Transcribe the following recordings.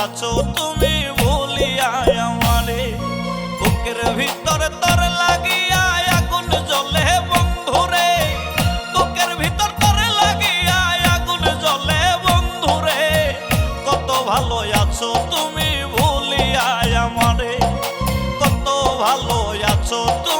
আছো তুমি ভুলিয়া ভিতরে তোর জ্বলে তোর জ্বলে কত ভালো আছো তুমি ভুলিয়া আমারে। কত ভালো আছো তুমি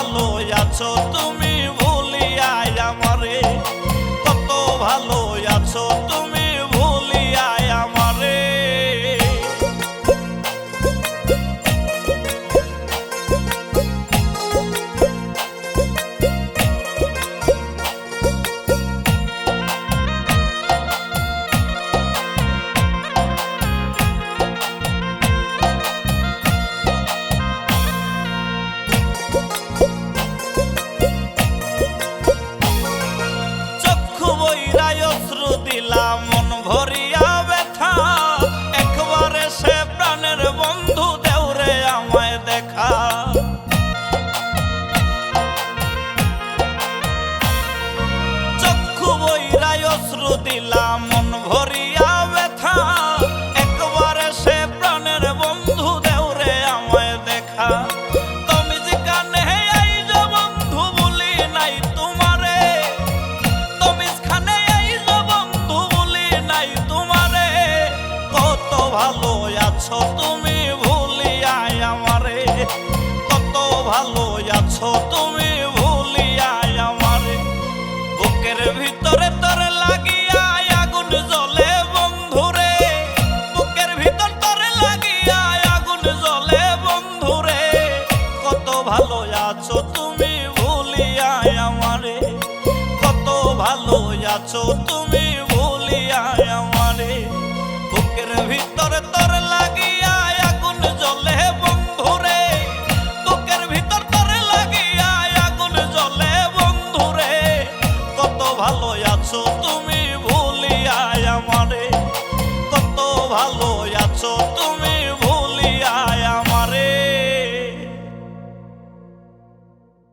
ভালো আছো তুমি? দিলাম ভালো আছো, তুমি ভুলিয়া আমারে। কত ভালো আছো, তুমি ভুলিয়া আমারে। বুকের ভিতরে জ্বলে জ্বলে কত ভালো আছো, তুমি ভুলিয়া আমারে। কত ভালো আছো, তুমি ভালো আছো? তুমি